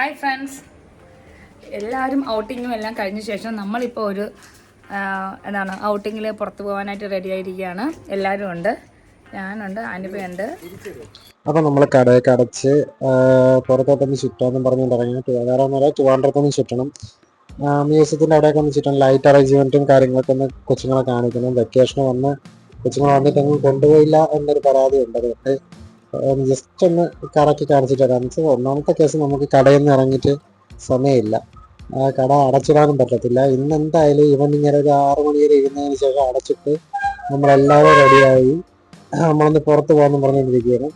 Hi friends എല്ലാവരും ഔട്ടിങ്ങും എല്ലാം കഴിഞ്ഞ ശേഷം നമ്മളിപ്പോൾ ഒരു എന്താണ് ഔട്ടിങ്ങിൽ പുറത്തു പോകാനായിട്ട് റെഡി ആയിരിക്കുകയാണ്. എല്ലാവരും ഉണ്ട്. ഞാനുണ്ട് അനുപയുണ്ട്. അപ്പൊ നമ്മൾ കടയൊക്കെ അടച്ച് പുറത്തോട്ടൊന്ന് ചുറ്റാന്നും പറഞ്ഞുകൊണ്ട് ഇറങ്ങി ഒന്നുമല്ല ട്രിവാൻഡ്രത്തൊന്ന് ചുറ്റണം. മ്യൂസിയത്തിന്റെ അവിടെയൊക്കെ ഒന്ന് ചുറ്റണം. ലൈറ്റ് അറേഞ്ച്മെന്റും കാര്യങ്ങളൊക്കെ ഒന്ന് കൊച്ചുങ്ങളെ കാണിക്കണം. വെക്കേഷൻ വന്ന് കൊച്ചുങ്ങളെ വന്നിട്ടൊന്നും കൊണ്ടുപോയില്ല എന്നൊരു പരാതി ഉണ്ട് അതുകൊണ്ട് ജസ്റ്റ് ഒന്ന് കറക്കി കാണിച്ചിട്ട് വരാം. എന്ന് ഒന്നാമത്തെ കേസ് നമുക്ക് കടയിൽ നിന്ന് ഇറങ്ങിയിട്ട് സമയമില്ല. ആ, കട അടച്ചിടാനും പറ്റത്തില്ല. ഇന്ന് എന്തായാലും ഇവൻ ഇങ്ങനെ ഒരു ആറ് മണി വരെ ഇരുന്നതിന് ശേഷം അടച്ചിട്ട് നമ്മളെല്ലാവരും റെഡിയായി. നമ്മളൊന്ന് പുറത്ത് പോകാമെന്ന് പറഞ്ഞുകൊണ്ടിരിക്കുകയാണ്.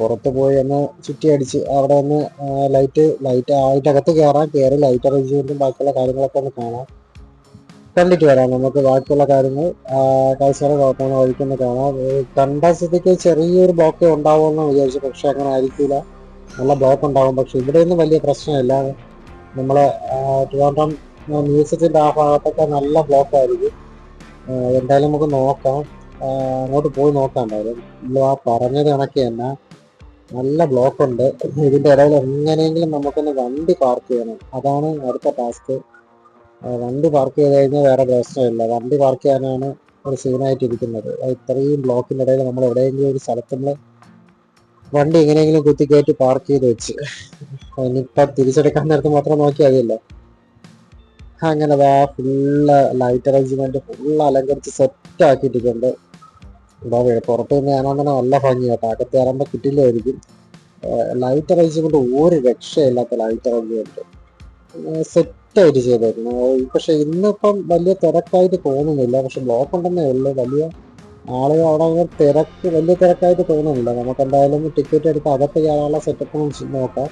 പുറത്ത് പോയി ഒന്ന് ചുറ്റി അടിച്ച് അവിടെ ഒന്ന് ലൈറ്റ് ലൈറ്റ് ആയിട്ടകത്ത് കയറാം. കയറി ലൈറ്റ് അറേഞ്ച്മെന്റും ബാക്കിയുള്ള കാര്യങ്ങളൊക്കെ ഒന്ന് കാണാം. കണ്ടിട്ട് വരാം. നമുക്ക് ബാക്കിയുള്ള കാര്യങ്ങൾ കാഴ്ചകളെ കുഴപ്പമാണ് വഴിക്കൊന്ന് കാണാം. കണ്ട സ്ഥിതിക്ക് ചെറിയൊരു ബ്ലോക്ക് ഉണ്ടാവുമെന്ന് വിചാരിച്ചു പക്ഷെ അങ്ങനെ ആയിരിക്കില്ല. നല്ല ബ്ലോക്ക് ഉണ്ടാവും. പക്ഷെ ഇവിടെയൊന്നും വലിയ പ്രശ്നമില്ല. നമ്മളെ ആഹ് ട്രിവാൻഡ്രം മ്യൂസിയത്തിന്റെ ആ ഭാഗത്തൊക്കെ നല്ല ബ്ലോക്ക് ആയിരിക്കും എന്തായാലും നമുക്ക് നോക്കാം. അങ്ങോട്ട് പോയി നോക്കാം എന്തായാലും. നമ്മൾ ആ പറഞ്ഞത് കണക്ക് തന്നെ. നല്ല ബ്ലോക്ക് ഉണ്ട് ഇതിന്റെ ഇടയിൽ എങ്ങനെയെങ്കിലും നമുക്കൊന്ന് വണ്ടി പാർക്ക് ചെയ്യണം. അതാണ് അടുത്ത ടാസ്ക്. വണ്ടി പാർക്ക് ചെയ്ത് കഴിഞ്ഞാൽ വേറെ പ്രശ്നമില്ല. വണ്ടി പാർക്ക് ചെയ്യാനാണ് ഒരു സീനായിട്ട് ഇരിക്കുന്നത്. ഇത്രയും ബ്ലോക്കിന്റെ ഇടയിൽ നമ്മൾ എവിടെയെങ്കിലും ഒരു സ്ഥലത്ത് നമ്മൾ വണ്ടി എങ്ങനെയെങ്കിലും കുത്തിക്കയറ്റി പാർക്ക് ചെയ്ത് വെച്ച്. ഇനിയിപ്പം തിരിച്ചെടുക്കാൻ നേരത്ത് മാത്രം നോക്കിയാൽ മതിയല്ലോ അങ്ങനെ ഫുള്ള് ലൈറ്റ് അറേഞ്ച്മെന്റ് ഫുള്ള് അലങ്കരിച്ച് സെറ്റ് ആക്കിയിട്ടുണ്ട് വേ- പുറത്ത് നിന്ന് ഞാനാ തന്നെ നല്ല ഭംഗിയാട്ടോ അകത്ത് കയറുമ്പോൾ കിട്ടില്ലായിരിക്കും. ലൈറ്റ് അറേഞ്ച്മെന്റ് ഒരു രക്ഷയില്ലാത്ത ലൈറ്റ് അറേഞ്ച്മെന്റ് സെറ്റ് ആയിട്ട് ചെയ്തായിരുന്നു പക്ഷെ ഇന്നിപ്പം വലിയ തിരക്കായിട്ട് തോന്നുന്നില്ല. പക്ഷെ ബ്ലോക്ക് ഉണ്ടെന്നേ ഉള്ളൂ. വലിയ ആളുകൾ അവിടെ തിരക്ക് വലിയ തിരക്കായിട്ട് തോന്നുന്നില്ല. നമുക്ക് എന്തായാലും ടിക്കറ്റ് എടുത്ത് അകത്ത് കയറാനുള്ള സെറ്റപ്പ് നോക്കാം.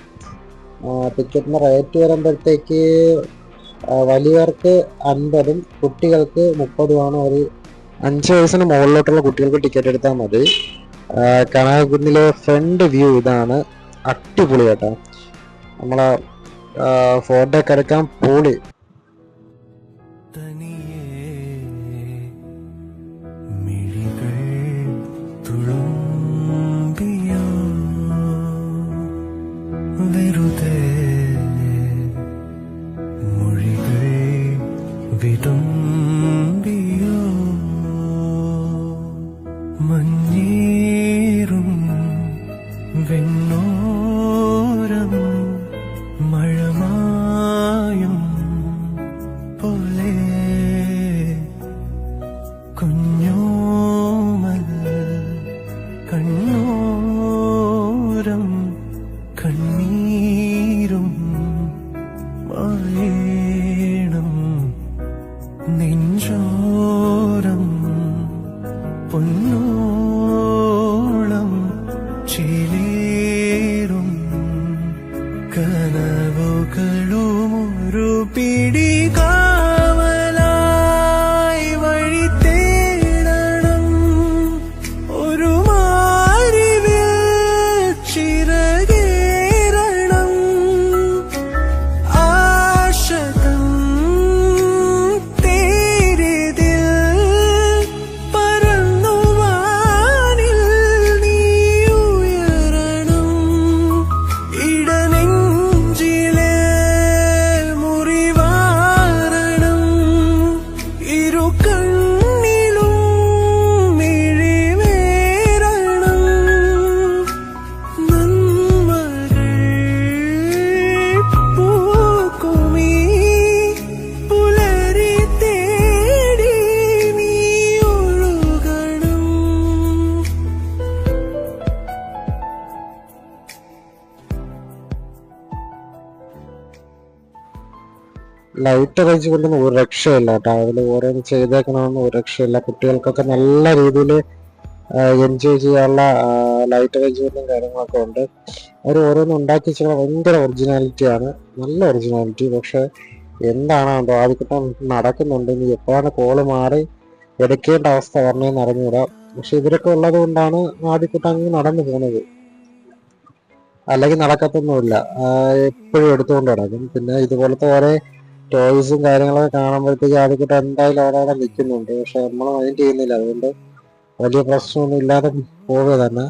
ടിക്കറ്റിന് റേറ്റ് വരുമ്പോഴത്തേക്ക് വലിയവർക്ക് അൻപതും കുട്ടികൾക്ക് മുപ്പതുമാണ് ഒരു അഞ്ച് വയസ്സിന് മുകളിലോട്ടുള്ള കുട്ടികൾക്ക് ടിക്കറ്റ് എടുത്താൽ മതി. കനകുന്നിലെ ഫ്രണ്ട് വ്യൂ ഇതാണ് അടിപൊളി കേട്ടോ നമ്മളെ ഫോട്ടോ ഒക്കെ പോളി. മഞ്ഞേറും വെണ്ണോരം പിടിക ലൈറ്റ് അറേഞ്ച് കൊണ്ടൊന്നും ഒരു രക്ഷയില്ല കേട്ടോ. അതിൽ ഓരോന്ന് ചെയ്തേക്കണമെന്ന് ഒരു രക്ഷയില്ല. കുട്ടികൾക്കൊക്കെ നല്ല രീതിയിൽ എൻജോയ് ചെയ്യാനുള്ള ലൈറ്റ് അറേഞ്ച്മെന്റും കാര്യങ്ങളൊക്കെ ഉണ്ട്. അവർ ഓരോന്ന് ഉണ്ടാക്കി വെച്ചാൽ ഭയങ്കര ഒറിജിനാലിറ്റിയാണ് നല്ല ഒറിജിനാലിറ്റി പക്ഷെ എന്താണ് എന്തോ നടക്കുന്നുണ്ട്. ഇനി എപ്പോഴാണ് കോൾ മാറി? എടുക്കേണ്ട അവസ്ഥ വരണേന്ന് അറിഞ്ഞുകൂടാ. പക്ഷെ ഇവരൊക്കെ ഉള്ളത് കൊണ്ടാണ് ആദ്യക്കുട്ടം അങ്ങ് നടന്നു പോകുന്നത് അല്ലെങ്കിൽ നടക്കത്തൊന്നുമില്ല. എപ്പോഴും എടുത്തുകൊണ്ട് നടക്കും. പിന്നെ ഇതുപോലത്തെ ഓരോ ടോയ്സും കാര്യങ്ങളൊക്കെ കാണുമ്പോഴത്തേക്ക് ആദ്യക്കൂട്ടം എന്തായാലും അവിടെ നിൽക്കുന്നുണ്ട്. പക്ഷെ നമ്മൾ മൈൻഡ് ചെയ്യുന്നില്ല. അതുകൊണ്ട് വലിയ പ്രശ്നമൊന്നും ഇല്ലാതെ പോവുക തന്നെ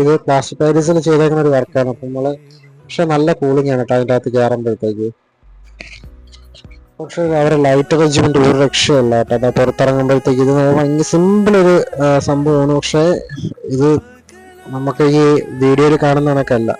ഇത് പ്ലാസ്റ്റിക് പാരീസിൽ ചെയ്തേക്കുന്ന ഒരു വർക്കാണ് അപ്പം നമ്മൾ പക്ഷെ നല്ല കൂളിംഗ് ആണ് കേട്ടോ അതിന്റെ അകത്ത് കയറുമ്പോഴത്തേക്ക്. പക്ഷെ അവരെ ലൈറ്റ് അറേഞ്ച്മെന്റ് ഒരു രക്ഷയല്ല കേട്ടോ. പുറത്തിറങ്ങുമ്പോഴത്തേക്ക് ഇത് ഭയങ്കര സിമ്പിൾ ഒരു സംഭവമാണ്. പക്ഷേ ഇത് നമുക്ക് ഈ വീഡിയോയിൽ കാണുന്ന കണക്കല്ല.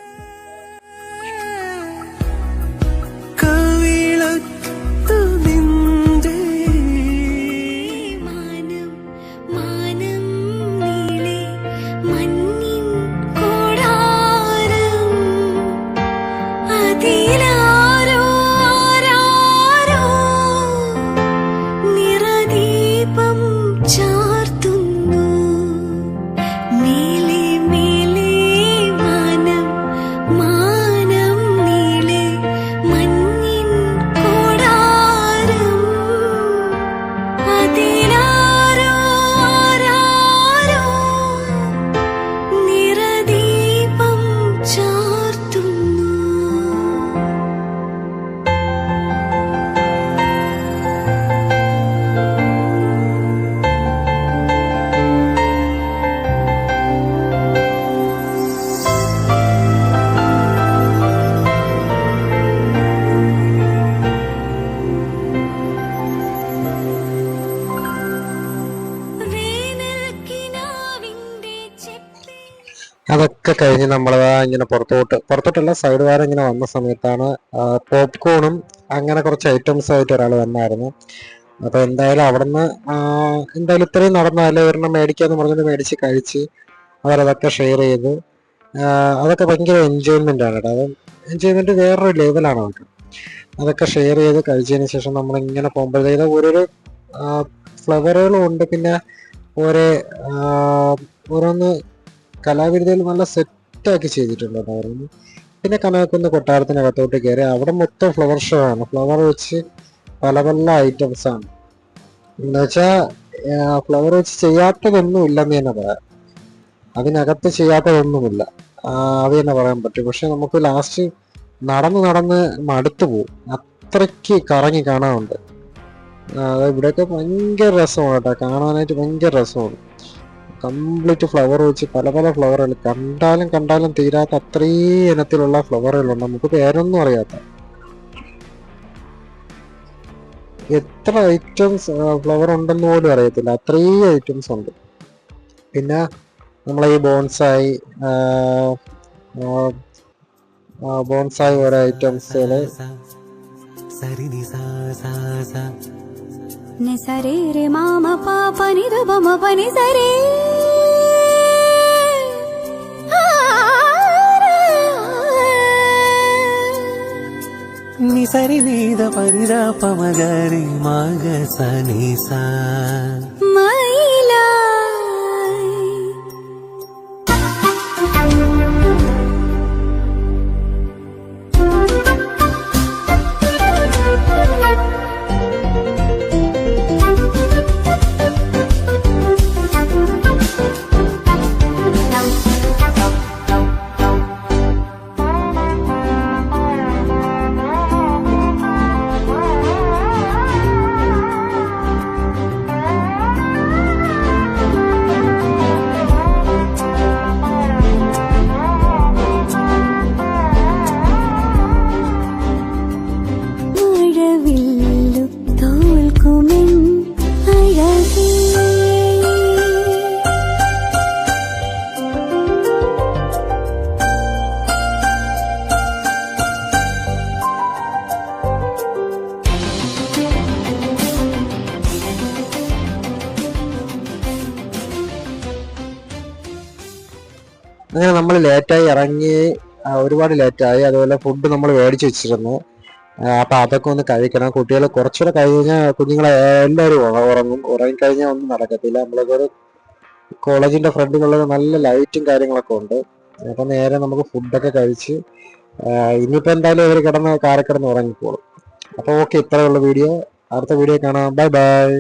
അതൊക്കെ കഴിഞ്ഞ് നമ്മൾ ഇങ്ങനെ പുറത്തോട്ട് പുറത്തോട്ടല്ല സൈഡ് വാരം ഇങ്ങനെ വന്ന സമയത്താണ് പോപ്കോണും അങ്ങനെ കുറച്ച് ഐറ്റംസ് ആയിട്ട് ഒരാൾ വന്നായിരുന്നു. അപ്പൊ എന്തായാലും അവിടുന്ന് എന്തായാലും ഇത്രയും നടന്നാലേ ഒരെണ്ണം മേടിക്കാന്ന് പറഞ്ഞിട്ട് മേടിച്ച് കഴിച്ച് അവരതൊക്കെ ഷെയർ ചെയ്ത്. അതൊക്കെ ഭയങ്കര എൻജോയ്മെന്റ് ആണ് കേട്ടോ. അത് എൻജോയ്മെന്റ് വേറൊരു ലെവലാണ് അവർക്ക് അതൊക്കെ. ഷെയർ ചെയ്ത് കഴിച്ചതിന് ശേഷം നമ്മൾ ഇങ്ങനെ പോകുമ്പോഴത്തേക്ക് ഓരോരോ ഫ്ലവറുകളും ഉണ്ട്. പിന്നെ ഓരോ ഓരോന്ന് കലാവിരുദ്ധയിൽ നല്ല സെറ്റാക്കി ചെയ്തിട്ടുണ്ട് കേട്ടോ പിന്നെ കനകക്കുന്ന് കൊട്ടാരത്തിനകത്തോട്ട് കയറി അവിടെ മൊത്തം ഫ്ലവർ ഷോ ആണ്. ഫ്ലവർ വെച്ച് പല പല ഐറ്റംസ് ആണ്. എന്നുവെച്ചാൽ ഫ്ലവർ വെച്ച് ചെയ്യാത്തതൊന്നും ഇല്ലെന്ന് തന്നെ പറയാം. അതിനകത്ത് ചെയ്യാത്തതൊന്നുമില്ല. അത് തന്നെ പറയാൻ പറ്റും. പക്ഷെ നമുക്ക് ലാസ്റ്റ് നടന്ന് നടന്ന് മടുത്തു പോകും അത്രയ്ക്ക് കറങ്ങി കാണാനുണ്ട്. ആ, അത് ഇവിടെയൊക്കെ ഭയങ്കര രസമാണ് കേട്ടോ. കാണാനായിട്ട് ഭയങ്കര രസമാണ്. കംപ്ലീറ്റ് ഫ്ലവർ വെച്ച് പല പല ഫ്ലവറുകൾ കണ്ടാലും കണ്ടാലും തീരാത്ത അത്രയും ഇനത്തിലുള്ള ഫ്ലവറുകളുണ്ട് നമുക്ക് പേരൊന്നും അറിയാത്ത എത്ര ഐറ്റംസ് ഫ്ലവർ ഉണ്ടെന്ന് പോലും അറിയത്തില്ല അത്രയും ഐറ്റംസ് ഉണ്ട് പിന്നെ നമ്മളെ ഈ ബോൺസായി ബോൺസായി ഓരോ ഐറ്റംസുകൾ పద్ని సరే రే మామ పాప నిధమ పని సరే. నిసరి నీద పరిదా పమగరి మాగ సనిసా. അങ്ങനെ നമ്മൾ ലേറ്റായി ഇറങ്ങി ഒരുപാട് ലേറ്റായി അതുപോലെ ഫുഡ് നമ്മൾ മേടിച്ച് വെച്ചിരുന്നു. അപ്പം അതൊക്കെ ഒന്ന് കഴിക്കണം. കുട്ടികൾ കുറച്ചുകൂടെ കഴിഞ്ഞാൽ കുഞ്ഞുങ്ങളെ എല്ലാവരും ഉറങ്ങും. ഉറങ്ങിക്കഴിഞ്ഞാൽ ഒന്നും നടക്കത്തില്ല. നമ്മളൊക്കെ ഒരു കോളേജിന്റെ ഫ്രണ്ടിലുള്ള നല്ല ലൈറ്റും കാര്യങ്ങളൊക്കെ ഉണ്ട്. അപ്പൊ നേരെ നമുക്ക് ഫുഡൊക്കെ കഴിച്ച് ഇനിയിപ്പോൾ ഇനിയിപ്പോ എന്തായാലും ഇവർ കിടന്ന് കാരക്കിടന്ന് കിടന്ന് ഉറങ്ങിക്കോളും. അപ്പൊ ഓക്കെ ഇത്രയുള്ള വീഡിയോ അടുത്ത വീഡിയോ കാണാം. Bye bye